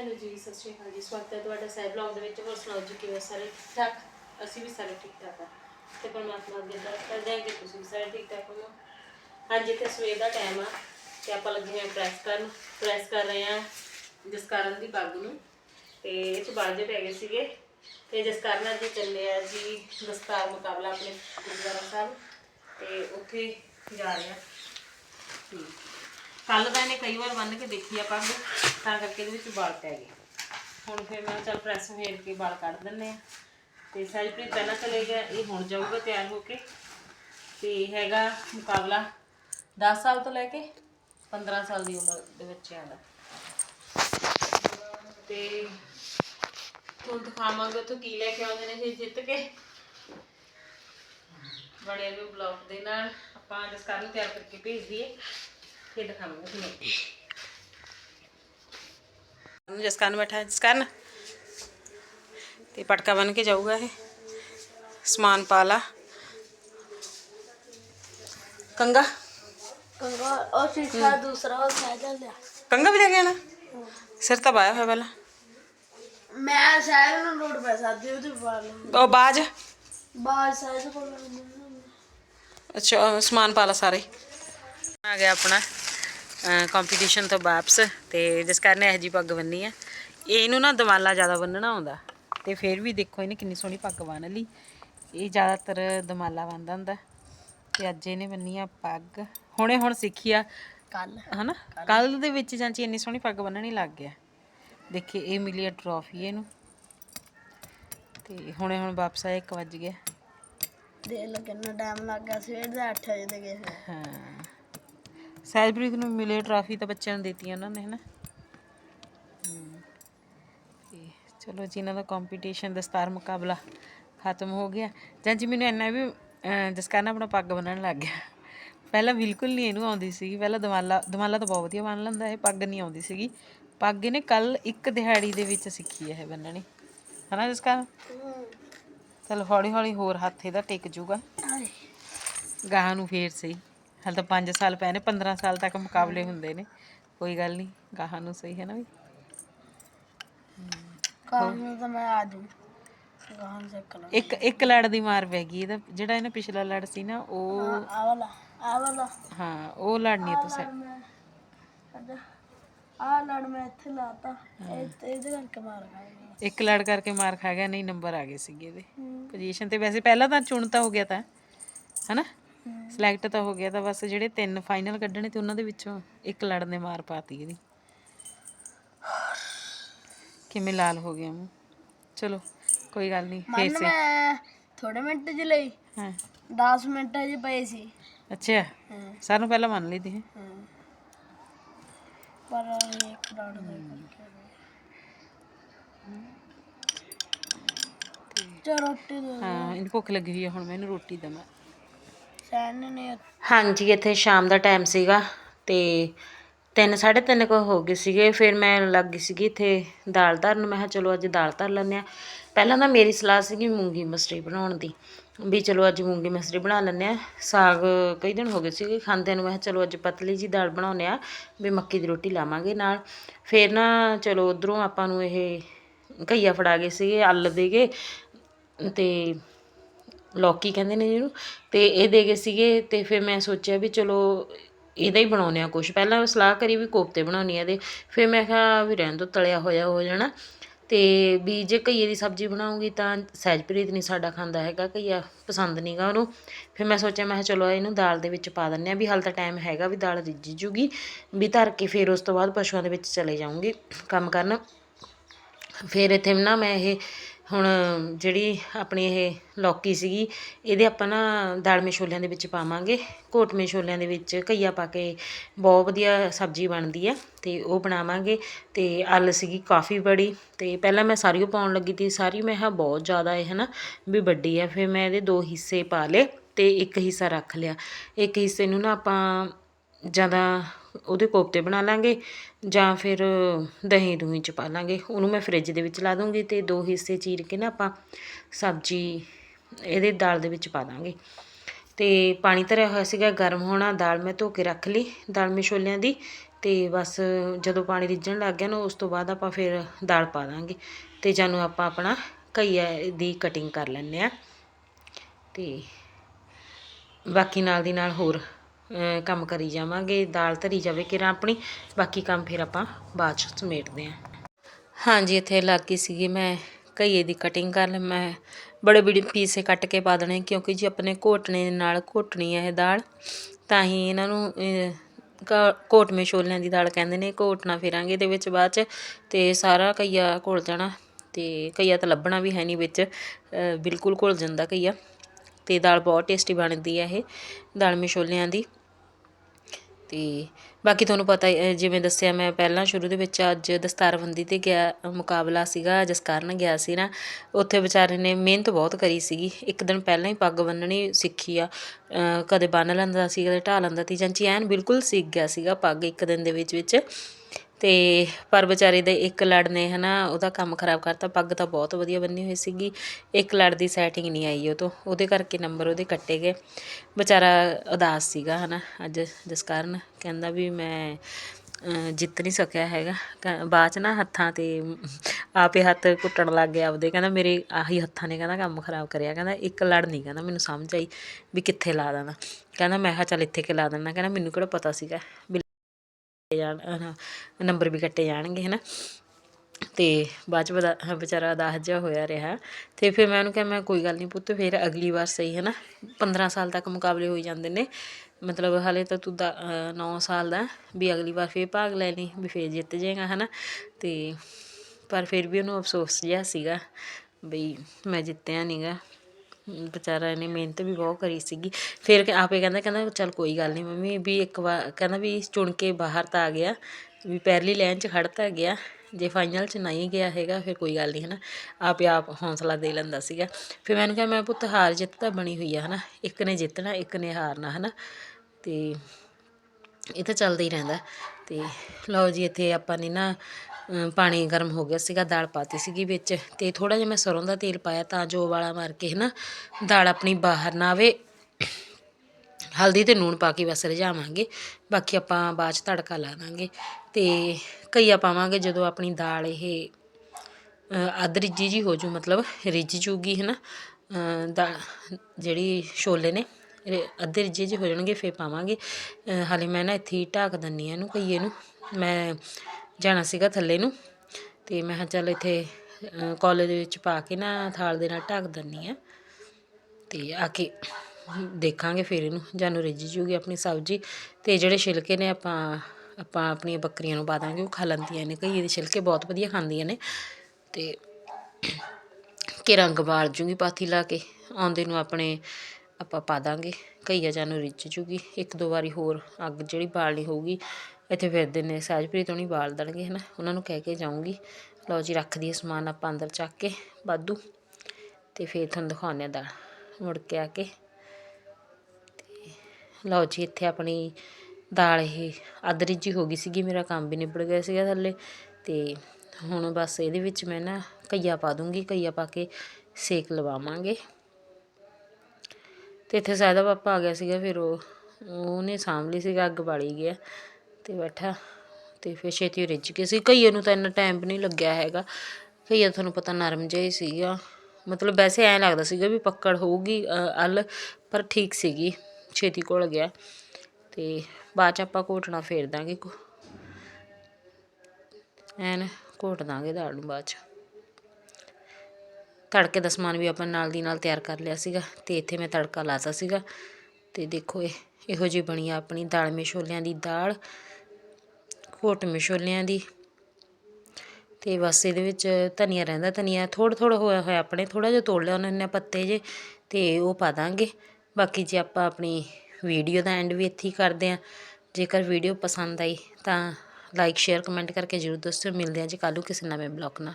Hello ਜੀ, ਸਤਿ ਸ਼੍ਰੀ ਅਕਾਲ ਜੀ, ਸਵਾਗਤ ਹੈ ਤੁਹਾਡਾ ਸਾਹਿਬ ਬਲੌਗ ਦੇ ਵਿੱਚ। ਹੋਰ ਸੁਣਾਓ ਜੀ, ਕਿਵੇਂ ਸਾਰੇ ਠੀਕ ਠਾਕ ਅਸੀਂ ਵੀ ਸਾਰੇ ਠੀਕ ਠਾਕ ਆ ਤੇ ਪਰਮਾਤਮਾ ਅੱਗੇ ਅਰਦਾਸ ਕਰਦੇ ਹਾਂ ਕਿ ਤੁਸੀਂ ਵੀ ਸਾਰੇ ਠੀਕ ਠਾਕ ਹੋਵੋ। ਹਾਂਜੀ ਤੇ ਸਵੇਰ ਦਾ ਟਾਈਮ ਆ ਤੇ ਆਪਾਂ ਲੱਗੇ ਹੋਏ ਪ੍ਰੈਸ ਕਰਨ। ਪ੍ਰੈਸ ਕਰ ਰਹੇ ਹਾਂ ਜਿਸ ਦੀ ਪੱਗ ਨੂੰ। ਤੇ ਇਹ ਚ ਬਾਲ ਪੈ ਗਏ ਸੀਗੇ। ਤੇ ਜਿਸ ਅੱਜ ਚੱਲੇ ਆ ਜੀ ਦਸਤਾਰ ਮੁਕਾਬਲਾ ਆਪਣੇ ਗੁਰਦੁਆਰਾ ਸਾਹਿਬ। ਤੇ ਉੱਥੇ ਜਾ ਰਹੇ ਆ ਠੀਕ। ਕੱਲ ਦਾ ਇਹਨੇ ਕਈ ਵਾਰ ਬੰਨ ਕੇ ਦੇਖੀ ਆ ਪੱਗ, ਤਾਂ ਕਰਕੇ ਇਹਦੇ ਵਿੱਚ ਵਾਲ ਪੈ ਗਏ। ਹੁਣ ਫਿਰ ਮੈਂ ਚੱਲ ਪ੍ਰੈਸ ਫੇਰ ਕੇ ਵਾਲ ਕੱਢ ਦਿੰਨੇ ਆ। ਤੇ ਸਹਿਜਪ੍ਰੀਤ ਪਹਿਲਾਂ ਚਲੇ ਗਿਆ, ਇਹ ਹੁਣ ਜਾਊਗਾ ਤਿਆਰ ਹੋ ਕੇ। ਤੇ ਹੈਗਾ ਮੁਕਾਬਲਾ 10 ਸਾਲ ਤੋਂ ਲੈ ਕੇ 15 ਸਾਲ ਦੀ ਉਮਰ ਦੇ ਬੱਚਿਆਂ ਦਾ। ਤੇ ਤੁਹਾਨੂੰ ਦਿਖਾਵਾਂਗੇ ਉੱਥੋਂ ਕੀ ਲੈ ਕੇ ਆਉਂਦੇ ਨੇ ਇਹ ਜਿੱਤ ਕੇ। ਬੜੇ ਵੀ ਬਲੌਗ ਦੇ ਨਾਲ। ਆਪਾਂ ਜਿਸ ਕਰਨ ਤਿਆਰ ਕਰਕੇ ਭੇਜ ਦਈਏ। ਫਿਰ ਦਿਖਾਵਾਂਗੇ ਤੁਹਾਨੂੰ ਜਿਸ ਕਰਨ ਬੈਠਾ ਹੈ ਜਿਸ ਕਰਨ ਤੇ ਪਟਕਾ ਬਨ ਕੇ ਜਾਊਗਾ ਇਹ ਸਮਾਨ ਪਾ ਲਾ ਕੰਗਾ ਕੰਗਾ ਉਹ ਸ਼ੀਸ਼ਾ ਦੂਸਰਾ ਉਹ ਸਾਈਕਲ ਲਿਆ ਕੰਗਾ ਵੀ ਲੈ ਕੇ ਆਣਾ ਸਿਰ ਤਾਂ ਬਾਇਆ ਹੋਇਆ ਪਹਿਲਾਂ ਮੈਂ ਸਾਈਕਲ ਨੂੰ ਲੋਡ ਪੈ ਸਕਦੀ ਉਹਦੇ ਪਾ ਲਵਾਂ ਉਹ ਬਾਜ ਬਾਹਰ ਸਾਈਕਲ ਕੋਲ ਕੰਪੀਟੀਸ਼ਨ ਤੋਂ ਵਾਪਸ ਤੇ ਜਿਸ ਕਾਰਨ ਇਹ ਜੀ ਪੱਗ ਬੰਨੀ ਆ। ਇਹਨੂੰ ਨਾ ਦਮਾਲਾ ਜ਼ਿਆਦਾ ਬੰਨਣਾ ਆਉਂਦਾ ਤੇ ਫਿਰ ਵੀ ਦੇਖੋ ਇਹਨੇ ਕਿੰਨੀ ਸੋਹਣੀ ਪੱਗ ਬੰਨ ਲਈ। ਇਹ ਜ਼ਿਆਦਾਤਰ ਦਮਾਲਾ ਬੰਨਦਾ ਹੁੰਦਾ ਤੇ ਅੱਜ ਇਹਨੇ ਬੰਨੀ ਆ ਪੱਗ। ਹੁਣੇ ਹੁਣ ਸਿੱਖੀ ਆ। ਕੱਲ ਹਨਾ? ਕੱਲ ਦੇ ਵਿੱਚ ਜਾਂਚੀ ਇੰਨੀ ਸੋਹਣੀ ਪੱਗ ਬੰਨਣੀ ਲੱਗ ਗਿਆ। ਦੇਖੇ ਇਹ ਮਿਲੀ ਆ ਟਰੋਫੀ ਇਹਨੂੰ। ਤੇ ਹੁਣੇ ਹੁਣ ਵਾਪਸ ਆਇਆ 1 ਵਜ ਗਿਆ। ਦੇ ਲੋ ਕਿੰਨਾ ਟਾਈਮ ਲੱਗ ਗਿਆ ਸਵੇਰ ਦੇ 8 ਵਜੇ ਦੇ ਗਏ। ਹਾਂ। ਸਹਿਜਪ੍ਰੀਤ ਨੂੰ ਮਿਲੇ ਟਰਾਫੀ ਤਾਂ ਬੱਚਿਆਂ ਨੂੰ ਦਿੱਤੀਆਂ ਉਹਨਾਂ ਨੇ ਹਨਾ? ਤੇ ਚਲੋ ਜੀ ਇਹਨਾਂ ਦਾ ਕੰਪੀਟੀਸ਼ਨ ਦਸਤਾਰ ਮੁਕਾਬਲਾ ਖਤਮ ਹੋ ਗਿਆ। ਜਾਂ ਜੀ ਮੈਨੂੰ ਇੰਨਾ ਵੀ ਅਹ, ਜਿਸ ਕਾਰਨ ਆਪਣਾ ਪੱਗ ਬੰਨਣ ਲੱਗ ਗਿਆ। ਪਹਿਲਾਂ ਬਿਲਕੁਲ ਨਹੀਂ ਇਹਨੂੰ ਆਉਂਦੀ ਸੀਗੀ। ਪਹਿਲਾਂ ਦਮਾਲਾ ਦਮਾਲਾ ਤਾਂ ਬਹੁਤ ਵਧੀਆ ਬੰਨ ਲੈਂਦਾ ਇਹ ਪੱਗ ਨਹੀਂ ਆਉਂਦੀ ਸੀਗੀ। ਪੱਗ ਇਹਨੇ ਕੱਲ ਇੱਕ ਦਿਹਾੜੀ ਦੇ ਵਿੱਚ ਸਿੱਖੀ ਹੈ ਇਹ ਬੰਨਣੀ। ਹਨਾ ਜਿਸ ਕਾਰਨ ਚਲ ਹੌਲੀ ਹੌਲੀ ਹੋਰ ਹੱਥ ਇਹਦਾ ਟਿਕ ਜੂਗਾ। ਗਾਹਾਂ ਨੂੰ ਫੇਰ ਸਹੀ। ਹਾਲੇ ਤਾਂ 5 ਸਾਲ ਪਏ ਨੇ 15 ਸਾਲ ਤੱਕ ਮੁਕਾਬਲੇ ਹੁੰਦੇ ਨੇ। ਕੋਈ ਗੱਲ ਨਹੀਂ ਗਾਹਾਂ ਨੂੰ ਸਹੀ ਹੈ ਨਾ ਵੀ। ਨੂੰ ਤਾਂ ਮੈਂ ਆ ਜੂ ਗਾਹਾਂ ਚੱਕ ਲਾਂ ਇੱਕ ਇੱਕ ਲੜ ਦੀ ਮਾਰ ਪੈ ਗਈ ਇਹਦਾ ਜਿਹੜਾ ਇਹਨੇ ਪਿਛਲਾ ਲੜ ਸੀ ਨਾ ਉਹ ਆ ਵਾਲਾ ਆ ਵਾਲਾ। ਹਾਂ ਉਹ ਲੜ ਨਹੀਂ ਤੁਸੀਂ ਆ ਲੜ ਮੈਂ ਇੱਥੇ ਲਾਤਾ। ਇਹ ਇਹਦੇ ਕਰਕੇ ਮਾਰ ਖਾਇਆ ਇੱਕ ਲੜ ਕਰਕੇ ਮਾਰ ਖਾ ਗਿਆ ਨਹੀਂ ਨੰਬਰ ਆ ਗਏ ਸੀਗੇ ਇਹਦੇ। ਪੋਜੀਸ਼ਨ ਤੇ ਵੈਸੇ ਪਹਿਲਾਂ ਤਾਂ ਚੁਣ ਤਾਂ ਹੋ ਗਿਆ ਤਾਂ ਹਨਾ? ਸਿਲੈਕਟ ਤਾਂ ਹੋ ਗਿਆ ਤਾਂ ਬਸ ਜਿਹੜੇ ਤਿੰਨ ਫਾਈਨਲ ਕੱਢਣੇ ਤੇ ਉਹਨਾਂ ਦੇ ਵਿੱਚੋਂ ਇੱਕ ਲੜ ਨੇ ਮਾਰ ਪਾਤੀ ਇਹਦੀ। ਕਿਵੇਂ ਲਾਲ ਹੋ ਗਿਆ ਮੂੰਹ? ਚਲੋ ਕੋਈ ਗੱਲ ਨਹੀਂ ਫੇਰ ਸੇ। ਮੈਂ ਥੋੜੇ ਮਿੰਟ ਚ ਲਈ। ਹਾਂ। 10 ਮਿੰਟ ਜੀ ਪਏ ਸੀ। ਅੱਛਾ ਸਾਨੂੰ ਪਹਿਲਾਂ ਮੰਨ ਲਈ ਤੀ ਹਾਂ। ਪਰ ਇੱਕ ਡਾਟ ਦੇ ਚੋ ਰੋਟੀ ਦੇ ਹਾਂ ਇਹਨੂੰ ਭੁੱਖ ਲੱਗੀ ਹੋਈ ਹੈ ਹੁਣ ਮੈਂ ਇਹਨੂੰ ਰੋਟੀ ਦੇਵਾਂ। ਸੈਨ ਨੇ ਹਾਂਜੀ, ਇੱਥੇ ਸ਼ਾਮ ਦਾ ਟਾਈਮ ਸੀਗਾ ਤੇ 3 3:30 ਕੋ ਹੋ ਗਏ ਸੀਗੇ। ਫਿਰ ਮੈਂ ਲੱਗ ਗਈ ਸੀਗੀ ਇੱਥੇ ਦਾਲ ਧਰਨ। ਮੈਂ ਕਿਹਾ, ਚਲੋ ਅੱਜ ਦਾਲ ਧਰ ਲੈਂਦੇ ਆ ਪਹਿਲਾਂ ਤਾਂ ਮੇਰੀ ਸਲਾਹ ਸੀਗੀ ਮੂੰਗੀ ਮਸਰੀ ਬਣਾਉਣ ਦੀ, ਵੀ ਚਲੋ ਅੱਜ ਮੂੰਗੀ ਮਸਰੀ ਬਣਾ ਲੈਂਦੇ ਆ ਸਾਗ ਕਈ ਦਿਨ ਹੋ ਗਏ ਸੀਗੇ ਖਾਂਦੇ ਨੂੰ। ਮੈਂ ਕਿਹਾ, ਚਲੋ ਅੱਜ ਪਤਲੀ ਜੀ ਦਾਲ ਬਣਾਉਂਦੇ ਆ ਵੀ ਮੱਕੀ ਦੀ ਰੋਟੀ ਲਾਵਾਂਗੇ ਨਾਲ। ਫਿਰ ਨਾ, ਚਲੋ ਉਧਰੋਂ ਆਪਾਂ ਨੂੰ ਇਹ ਘਈਆ ਫੜਾ ਗਏ ਸੀਗੇ, ਅੱਲ ਦੇਗੇ ਤੇ ਲੌਕੀ ਕਹਿੰਦੇ ਨੇ ਜਿਹਨੂੰ ਤੇ ਇਹ ਦੇ ਗਏ ਸੀਗੇ, ਤੇ ਫਿਰ ਮੈਂ ਸੋਚਿਆ ਵੀ ਚਲੋ ਇਹਦਾ ਹੀ ਬਣਾਉਂਦੇ ਆ ਕੁਝ ਪਹਿਲਾਂ ਸਲਾਹ ਕਰੀ ਵੀ ਕੋਫਤੇ ਬਣਾਉਣੀ ਆ ਇਹਦੇ, ਫਿਰ ਮੈਂ ਕਿਹਾ ਵੀ ਰਹਿਣ ਦੋ, ਤਲਿਆ ਹੋਇਆ ਹੋ ਜਾਣਾ। ਤੇ ਵੀ ਜੇ ਘਈਏ ਦੀ ਸਬਜ਼ੀ ਬਣਾਉਂਗੀ ਤਾਂ ਸਹਿਜਪ੍ਰੀਤ ਨਹੀਂ ਸਾਡਾ ਖਾਂਦਾ ਹੈਗਾ, ਘਈਆ ਪਸੰਦ ਨਹੀਂਗਾ ਉਹਨੂੰ। ਫਿਰ ਮੈਂ ਸੋਚਿਆ, ਮੈਂ ਕਿਹਾ ਚਲੋ ਇਹਨੂੰ ਦਾਲ ਦੇ ਵਿੱਚ ਪਾ ਦਿੰਨੇ ਆ ਵੀ ਹਾਲ ਤਾਂ ਟਾਈਮ ਹੈਗਾ ਵੀ ਦਾਲ ਰਿੱਝ ਜੂਗੀ, ਵੀ ਧਰ ਕੇ ਫਿਰ ਉਸ ਤੋਂ ਬਾਅਦ ਪਸ਼ੂਆਂ ਦੇ ਵਿੱਚ ਚਲੇ ਜਾਊਂਗੀ ਕੰਮ ਕਰਨ। ਫਿਰ ਇੱਥੇ ਨਾ ਮੈਂ ਇਹ ਹੁਣ ਜਿਹੜੀ ਆਪਣੀ ਇਹ ਲੌਕੀ ਸੀਗੀ, ਇਹਦੇ ਆਪਾਂ ਨਾ ਦਾਲਮੇ ਛੋਲਿਆਂ ਦੇ ਵਿੱਚ ਪਾਵਾਂਗੇ। ਘੋਟਵੇਂ ਛੋਲਿਆਂ ਦੇ ਵਿੱਚ ਘਈਆ ਪਾ ਕੇ ਬਹੁਤ ਵਧੀਆ ਸਬਜ਼ੀ ਬਣਦੀ ਆ, ਤੇ ਉਹ ਬਣਾਵਾਂਗੇ। ਤੇ ਅੱਲ ਸੀਗੀ ਕਾਫੀ ਬੜੀ, ਤੇ ਪਹਿਲਾਂ ਮੈਂ ਸਾਰੀ ਓ ਪਾਉਣ ਲੱਗੀ ਤੀ ਸਾਰੀ ਮੈਂ ਹਾਂ ਬਹੁਤ ਜ਼ਿਆਦਾ ਹੈ ਹਨਾ, ਵੀ ਵੱਡੀ ਆ। ਫਿਰ ਮੈਂ ਇਹਦੇ ਦੋ ਹਿੱਸੇ ਪਾ ਲਏ ਤੇ ਇੱਕ ਹਿੱਸਾ ਰੱਖ ਲਿਆ। ਇੱਕ ਹਿੱਸੇ ਨੂੰ ਨਾ ਆਪਾਂ ਜ਼ਿਆਦਾ ਉਹਦੇ ਕੋਫਤੇ ਬਣਾ ਲਾਂਗੇ ਜਾਂ ਫਿਰ ਦਹੀਂ ਦੂਹੀਂ ਚ ਪਾ ਲਾਂਗੇ। ਉਹਨੂੰ ਮੈਂ ਫ੍ਰਿਜ ਦੇ ਵਿੱਚ ਲਾ ਦੂੰਗੀ ਤੇ ਦੋ ਹਿੱਸੇ ਚੀਰ ਕੇ ਨਾ ਆਪਾਂ ਸਬਜ਼ੀ ਇਹਦੇ ਦਾਲ ਦੇ ਵਿੱਚ ਪਾ ਦਾਂਗੇ। ਤੇ ਪਾਣੀ ਧਰਿਆ ਹੋਇਆ ਸੀਗਾ, ਗਰਮ ਹੋਣਾ, ਦਾਲ ਮੈਂ ਧੋ ਕੇ ਰੱਖ ਲਈ ਦਾਲ ਮੇ ਦੀ ਤੇ ਬਸ ਜਦੋਂ ਪਾਣੀ ਰਿੱਝਣ ਲੱਗ ਗਿਆ ਨਾ ਉਸ ਤੋਂ ਬਾਅਦ ਆਪਾਂ ਫਿਰ ਦਾਲ ਪਾ ਦਾਂਗੇ ਤੇ ਜਾਨੂੰ ਆਪਾਂ ਆਪਣਾ ਘਈਆ ਦੀ ਕਟਿੰਗ ਕਰ ਲੈਂਦੇ ਆ ਤੇ ਬਾਕੀ ਨਾਲ ਦੀ ਨਾਲ ਹੋਰ ਕੰਮ ਕਰੀ ਜਾਵਾਂਗੇ ਦਾਲ ਧਰੀ ਜਾਵੇ ਕਿਰਾਂ ਆਪਣੀ ਬਾਕੀ ਕੰਮ ਫਿਰ ਆਪਾਂ ਬਾਅਦ ਚ ਸਮੇਟਦੇ ਹਾਂ ਹਾਂਜੀ ਇੱਥੇ ਲੱਗ ਗਈ ਸੀਗੀ ਮੈਂ ਘਈਏ ਦੀ ਕਟਿੰਗ ਕਰਨ। ਮੈਂ ਬੜੇ ਬੜੇ ਪੀਸੇ ਕੱਟ ਕੇ ਪਾ ਦੇਣੇ ਕਿਉਂਕਿ ਜੀ ਆਪਣੇ ਘੋਟਣੇ ਨਾਲ ਘੋਟਣੀ ਹੈ ਇਹ ਦਾਲ ਤਾਂ ਹੀ ਇਹਨਾਂ ਨੂੰ ਅਹ, ਘ- ਘੋਟਵੇਂ ਛੋਲਿਆਂ ਦੀ ਦਾਲ ਕਹਿੰਦੇ ਨੇ ਘੋਟਣਾ ਫਿਰਾਂਗੇ ਇਹਦੇ ਵਿੱਚ ਬਾਅਦ ਚ ਤੇ ਸਾਰਾ ਘਈਆ ਘੁਲ ਜਾਣਾ। ਤੇ ਘਈਆ ਤਾਂ ਲੱਭਣਾ ਵੀ ਹੈ ਨਹੀਂ ਵਿੱਚ ਬਿਲਕੁਲ ਘੁਲ ਜਾਂਦਾ ਘਈਆ ਤੇ ਦਾਲ ਬਹੁਤ ਟੇਸਟੀ ਬਣਦੀ ਹੈ ਇਹ ਦਾਲ ਮਛੋਲਿਆਂ ਦੀ। ਅਤੇ ਬਾਕੀ ਤੁਹਾਨੂੰ ਪਤਾ ਹੀ ਜਿਵੇਂ ਦੱਸਿਆ ਮੈਂ ਪਹਿਲਾਂ ਸ਼ੁਰੂ ਦੇ ਵਿੱਚ ਅੱਜ ਦਸਤਾਰਬੰਦੀ ਤੇ ਗਿਆ, ਮੁਕਾਬਲਾ ਸੀਗਾ, ਜਸਕਰਨ ਗਿਆ ਸੀ ਨਾ, ਉੱਥੇ ਵਿਚਾਰੇ ਨੇ ਮਿਹਨਤ ਬਹੁਤ ਕਰੀ ਸੀਗੀ। ਇੱਕ ਦਿਨ ਪਹਿਲਾਂ ਹੀ ਪੱਗ ਬੰਨਣੀ ਸਿੱਖੀ ਆ ਕਦੇ ਬੰਨ ਲੈਂਦਾ ਸੀ, ਕਦੇ ਢਾਹ ਲੈਂਦਾ ਸੀ ਜਾਂਚੀ ਐਨ ਬਿਲਕੁਲ ਸਿੱਖ ਗਿਆ ਸੀਗਾ ਪੱਗ ਇੱਕ ਦਿਨ ਦੇ ਵਿੱਚ ਵਿੱਚ ਤੇ ਪਰ ਵਿਚਾਰੇ ਦੇ ਇੱਕ ਲੜ ਨੇ ਹਨਾ, ਉਹਦਾ ਕੰਮ ਖਰਾਬ ਕਰਤਾ, ਪੱਗ ਤਾਂ ਬਹੁਤ ਵਧੀਆ ਬੰਨੀ ਹੋਈ ਸੀਗੀ, ਇੱਕ ਲੜ ਦੀ ਸੈਟਿੰਗ ਨਹੀਂ ਆਈ ਉਹ ਤੋਂ, ਉਹਦੇ ਕਰਕੇ ਨੰਬਰ ਉਹਦੇ ਕੱਟੇ ਗਏ। ਵਿਚਾਰਾ ਉਦਾਸ ਸੀਗਾ ਹਨਾ, ਅੱਜ ਜਿਸ ਕਾਰਨ ਕਹਿੰਦਾ ਵੀ ਮੈਂ ਜਿੱਤ ਨਹੀਂ ਸਕਿਆ ਹੈਗਾ। ਕ- ਬਾਅਦ ਚ ਨਾ ਹੱਥਾਂ ਤੇ ਆਪੇ ਹੱਥ ਕੁੱਟਣ ਲੱਗ ਗਿਆ ਆਪਦੇ, ਕਹਿੰਦਾ ਮੇਰੇ ਆਹੀ ਹੱਥਾਂ ਨੇ ਕਹਿੰਦਾ ਕੰਮ ਖਰਾਬ ਕਰਿਆ, ਕਹਿੰਦਾ ਇੱਕ ਲੜ ਨਹੀਂ, ਕਹਿੰਦਾ ਮੈਨੂੰ ਸਮਝ ਆਈ ਵੀ ਕਿੱਥੇ ਲਾ ਦੇਣਾ। ਕਹਿੰਦਾ ਮੈਂ ਕਿਹਾ ਚੱਲ ਇੱਥੇ ਕਿ ਲਾ ਦੇਣਾ, ਕਹਿੰਦਾ ਮੈਨੂੰ ਕਿਹੜਾ ਪਤਾ ਸੀਗਾ ਵੀ ਜਾਣ ਅਹ ਨੰਬਰ ਵੀ ਕੱਟੇ ਜਾਣਗੇ, ਹਨਾ। ਤੇ ਬਾਅਦ ਚ ਬਦਾ- ਵਿਚਾਰਾ ਉਦਾਸ ਜਿਹਾ ਹੋਇਆ ਰਿਹਾ। ਤੇ ਫਿਰ ਮੈਂ ਉਹਨੂੰ ਕਿਹਾ, ਮੈਂ ਕੋਈ ਗੱਲ ਨਹੀਂ ਪੁੱਤ, ਫਿਰ ਅਗਲੀ ਵਾਰ ਸਹੀ ਹੈ ਨਾ 15 ਸਾਲ ਤੱਕ ਮੁਕਾਬਲੇ ਹੋਈ ਜਾਂਦੇ ਨੇ। ਮਤਲਬ ਹਾਲੇ ਤਾਂ ਤੂੰ ਦਾ 9 ਸਾਲ ਦਾ ਵੀ ਅਗਲੀ ਵਾਰ ਫਿਰ ਭਾਗ ਲੈ ਲਈ ਵੀ ਫਿਰ ਜਿੱਤ ਜਾਏਗਾ, ਹਨਾ। ਤੇ ਪਰ ਫਿਰ ਵੀ ਉਹਨੂੰ ਅਫਸੋਸ ਜਿਹਾ ਸੀਗਾ, ਬਈ ਮੈਂ ਜਿੱਤਿਆ ਨਹੀਂਗਾ ਵਿਚਾਰਾ ਇਹਨੇ ਮਿਹਨਤ ਵੀ ਬਹੁਤ ਕਰੀ ਸੀਗੀ। ਫਿਰ ਆਪੇ ਕਹਿੰਦਾ ਕਹਿੰਦਾ ਚੱਲ ਕੋਈ ਗੱਲ ਨਹੀਂ ਮੰਮੀ, ਵੀ ਇੱਕ ਵਾਰ ਕਹਿੰਦਾ ਵੀ ਚੁਣ ਕੇ ਬਾਹਰ ਤਾਂ ਆ ਗਿਆ, ਵੀ ਪਹਿਲੀ ਲਾਈਨ 'ਚ ਖੜ੍ਹ ਤਾਂ ਗਿਆ, ਜੇ ਫਾਈਨਲ 'ਚ ਨਹੀਂ ਗਿਆ ਹੈਗਾ ਫਿਰ ਕੋਈ ਗੱਲ ਨਹੀਂ ਹਨਾ। ਆਪੇ ਆਪ ਹੌਸਲਾ ਦੇ ਲੈਂਦਾ ਸੀਗਾ। ਫਿਰ ਮੈਨੂੰ ਕਿਹਾ, ਮੈਂ ਪੁੱਤ ਹਾਰ ਜਿੱਤ ਤਾਂ ਬਣੀ ਹੋਈ ਆ, ਹਨਾ। ਇੱਕ ਨੇ ਜਿੱਤਣਾ, ਇੱਕ ਨੇ ਹਾਰਨਾ, ਹਨਾ। ਤੇ ਇਹ ਤਾਂ ਚੱਲਦਾ ਹੀ ਰਹਿੰਦਾ। ਤੇ ਲਓ ਜੀ, ਇੱਥੇ ਆਪਾਂ ਨੇ ਨਾ ਪਾਣੀ ਗਰਮ ਹੋ ਗਿਆ ਸੀਗਾ ਦਾਲ ਪਾਤੀ ਸੀਗੀ ਵਿੱਚ ਤੇ ਥੋੜਾ ਜਿਹਾ ਮੈਂ ਸਰੋਂ ਦਾ ਤੇਲ ਪਾਇਆ ਤਾਂ ਜੋ ਵਾਲਾ ਮਾਰ ਕੇ ਨਾ ਦਾਲ ਆਪਣੀ ਬਾਹਰ ਨਾ ਆਵੇ। ਹਲਦੀ ਤੇ ਲੂਣ ਪਾ ਕੇ ਬਸ ਰਝਾਵਾਂਗੇ ਬਾਕੀ ਆਪਾਂ ਬਾਅਦ ਚ ਤੜਕਾ ਲਾ ਦਾਂਗੇ ਤੇ ਕਈਆ ਪਾਵਾਂਗੇ ਜਦੋਂ ਆਪਣੀ ਦਾਲ ਇਹ ਅੱਧ ਰਿੱਝੀ ਜੀ ਹੋ ਜੂ ਮਤਲਬ ਰਿੱਝ ਜੂਗੀ ਹੈ ਨਾ ਅ, ਦਾ ਜਿਹੜੀ ਛੋਲੇ ਨੇ ਅੱਧੇ ਰਿੱਝੇ ਜਿਹੇ ਹੋ ਜਾਣਗੇ ਫੇਰ ਪਾਵਾਂਗੇ। ਹਾਲੇ ਮੈਂ ਨਾ ਇੱਥੇ ਹੀ ਢੱਕ ਦਿੰਨੀ ਆ ਇਹਨੂੰ ਕਈਏ ਨੂੰ ਮੈਂ ਜਾਣਾ ਸੀਗਾ ਥੱਲੇ ਨੂੰ, ਤੇ ਮੈਂ ਕਿਹਾ ਚੱਲ ਇੱਥੇ ਕਾਲਜ ਦੇ ਵਿੱਚ ਪਾ ਕੇ ਨਾ ਥਾਲ ਦੇ ਨਾਲ ਢੱਕ ਦਿੰਨੀ ਆ ਤੇ ਆ ਕੇ ਦੇਖਾਂਗੇ ਫਿਰ ਇਹਨੂੰ, ਜਾਨੂੰ ਰਿੱਝ ਜੂਗੀ ਆਪਣੀ ਸਬਜ਼ੀ, ਤੇ ਜਿਹੜੇ ਛਿਲਕੇ ਨੇ ਆਪਾਂ ਆਪਾਂ ਆਪਣੀਆਂ ਬੱਕਰੀਆਂ ਨੂੰ ਪਾ ਦਾਂਗੇ, ਉਹ ਖਾ ਲੈਂਦੀਆਂ ਨੇ ਕਈ, ਇਹਦੇ ਛਿਲਕੇ ਬਹੁਤ ਵਧੀਆ ਖਾਂਦੀਆਂ ਨੇ, ਤੇ ਕਿ ਰੰਗ ਬਾਲ ਜੂਗੀ ਪਾਥੀ ਲਾ ਕੇ, ਆਉਂਦੇ ਨੂੰ ਆਪਣੇ ਆਪਾਂ ਪਾ ਦਾਂਗੇ, ਕਈਆ ਜਾਨੂੰ ਰਿੱਝ ਜੂਗੀ, ਇੱਕ ਦੋ ਵਾਰੀ ਹੋਰ ਅੱਗ ਜਿਹੜੀ ਬਾਲਣੀ ਹੋਊਗੀ ਇੱਥੇ ਫਿਰਦੇ ਨੇ ਸਹਿਜਪ੍ਰੀਤ ਹੋਣੀ ਬਾਲ ਦੇਣਗੇ, ਹਨਾ? ਉਹਨਾਂ ਨੂੰ ਕਹਿ ਕੇ ਜਾਊਂਗੀ। ਲਓ ਜੀ, ਰੱਖ ਦਈਏ ਸਮਾਨ ਆਪਾਂ ਅੰਦਰ ਚੱਕ ਕੇ, ਵਾਧੂ। ਤੇ ਫੇਰ ਤੁਹਾਨੂੰ ਦਿਖਾਉਂਦੇ ਆ ਦਾਲ, ਮੁੜ ਕੇ ਆ ਕੇ। ਤੇ ਲਓ ਜੀ, ਇੱਥੇ ਆਪਣੀ ਦਾਲ ਇਹ ਅੱਧ ਰਿੱਝੀ ਹੋ ਗਈ ਸੀਗੀ, ਮੇਰਾ ਕੰਮ ਵੀ ਨਿਬੜ ਗਿਆ ਸੀਗਾ ਥੱਲੇ। ਤੇ ਹੁਣ ਬਸ ਇਹਦੇ ਵਿੱਚ ਮੈਂ ਨਾ ਕਈਆ ਪਾ ਦੂੰਗੀ, ਘਈਆ ਪਾ ਕੇ ਸੇਕ ਲਵਾਵਾਂਗੇ। ਤੇ ਇੱਥੇ ਸਾਇਦਾ ਪਾਪਾ ਆ ਗਿਆ ਸੀਗਾ, ਫਿਰ ਉਹ, ਉਹਨੇ ਸਾਂਭ ਲਈ ਸੀਗਾ, ਅੱਗ ਬਾਲੀ ਗਿਆ। ਤੇ ਬੈਠਾ ਤੇ ਫਿਰ ਛੇਤੀ ਰਿੱਝ ਗਏ ਸੀ। ਘਈਏ ਨੂੰ ਤਾਂ ਇੰਨਾ ਟਾਈਮ ਵੀ ਨਹੀਂ ਲੱਗਿਆ ਹੈਗਾ। ਘਈਆ ਤੁਹਾਨੂੰ ਪਤਾ ਨਰਮ ਜਿਹਾ ਹੀ ਸੀਗਾ। ਮਤਲਬ ਵੈਸੇ ਐਂ ਲੱਗਦਾ ਸੀਗਾ ਵੀ ਪੱਕੜ ਹੋਊਗੀ ਅ, ਅਲ ਪਰ ਠੀਕ ਸੀਗੀ। ਛੇਤੀ ਕੋਲ ਗਿਆ ਤੇ ਬਾਅਦ ਚ ਆਪਾਂ ਘੋਟਣਾ ਫੇਰ ਦਾਂਗੇ ਐਨ ਘੋਟ ਦਾਂਗੇ ਦਾਲ ਨੂੰ ਬਾਅਦ ਚ। ਤੜਕੇ ਦਾ ਸਮਾਨ ਵੀ ਆਪਾਂ ਨਾਲ ਦੀ ਨਾਲ ਤਿਆਰ ਕਰ ਲਿਆ ਸੀਗਾ ਤੇ ਇੱਥੇ ਮੈਂ ਤੜਕਾ ਲਾਤਾ ਸੀਗਾ। ਤੇ ਦੇਖੋ ਇਹ ਇਹੋ ਜਿਹੀ ਬਣੀ ਆ ਆਪਣੀ ਦਾਲ ਮੇ ਛੋਲਿਆਂ ਦੀ ਦਾਲ। ਘੋਟ ਮੇ ਦੀ। ਤੇ ਬਸ ਇਹਦੇ ਵਿੱਚ ਧਨੀਆ ਰਹਿੰਦਾ, ਧਨੀਆ ਥੋੜਾ ਥੋੜਾ ਹੋਇਆ ਹੋਇਆ ਆਪਣੇ ਥੋੜਾ ਜਿਹਾ ਤੋੜ ਲਿਆ, ਉਹਨਾਂ ਨੇ ਪੱਤੇ ਜੇ, ਤੇ ਉਹ ਪਾ ਦਾਂਗੇ। ਬਾਕੀ ਜੇ ਆਪਾਂ ਆਪਣੀ ਵੀਡੀਓ ਦਾ ਐਂਡ ਵੀ ਇੱਥੇ ਹੀ ਕਰਦੇ ਆਂ ਜੇਕਰ ਵੀਡੀਓ ਪਸੰਦ ਆਈ ਤਾਂ ਲਾਈਕ ਸ਼ੇਅਰ ਕਮੈਂਟ ਕਰਕੇ ਜਰੂਰ ਦੱਸਿਓ। ਮਿਲਦੇ ਆਂ ਜੀ ਕੱਲ੍ਹ ਨੂੰ ਕਿਸੇ ਨਵੇਂ ਬਲੌਗ ਨਾਲ।